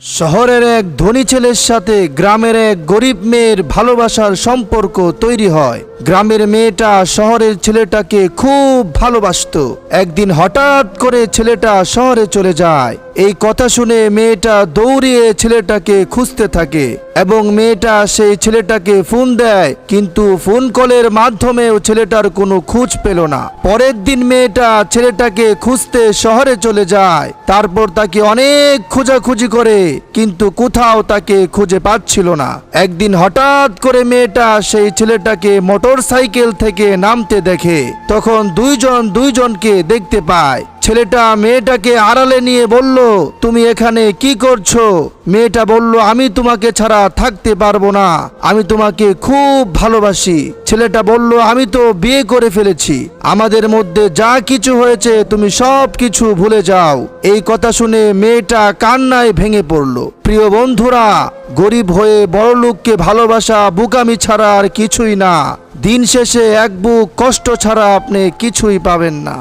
শহরের এক ধনী ছেলের সাথে গ্রামের এক গরিব মেয়ের ভালোবাসার সম্পর্ক তৈরি হয়। গ্রামের মেয়েটা শহরের ছেলেটাকে খুব ভালোবাসতো। একদিন হঠাৎ করে ছেলেটা শহরে চলে যায়। এই কথা শুনে মেয়েটা দৌড়িয়ে ছেলেটাকে খুঁজতে থাকে এবং মেয়েটা সেই ছেলেটাকে ফোন দেয়, কিন্তু ফোন কলের মাধ্যমেও ছেলেটার কোনো খোঁজ পেল না। পরের দিন মেয়েটা ছেলেটাকে খুঁজতে শহরে চলে যায়। তারপর তাকে অনেক খোঁজাখুঁজি করে, কিন্তু কোথাও তাকে খুঁজে পাচ্ছিল না। একদিন হঠাৎ করে মেয়েটা সেই ছেলেটাকে মোটর সাইকেল থেকে নামতে দেখে তখন দুইজন দুইজনকে দেখতে পায়। ছেলেটা মেয়েটাকে আড়ালে নিয়ে বলল, তুমি এখানে কি করছ? মেয়েটা বলল, আমি তোমাকে ছাড়া থাকতে পারব না। আমি তোমাকে খুব ভালোবাসি। ছেলেটা বলল, আমি তো বিয়ে করে ফেলেছি। আমাদের মধ্যে যা কিছু হয়েছে, তুমি সব কিছু ভুলে যাও। এই কথা শুনে মেয়েটা কান্নায় ভেঙে পড়ল। প্রিয় বন্ধুরা, গরিব হয়ে বড় লোককে ভালোবাসা, বুকামি ছাড়া আর কিছুই না। দিন শেষে এক বুক কষ্ট ছাড়া আপনি কিছুই পাবেন না।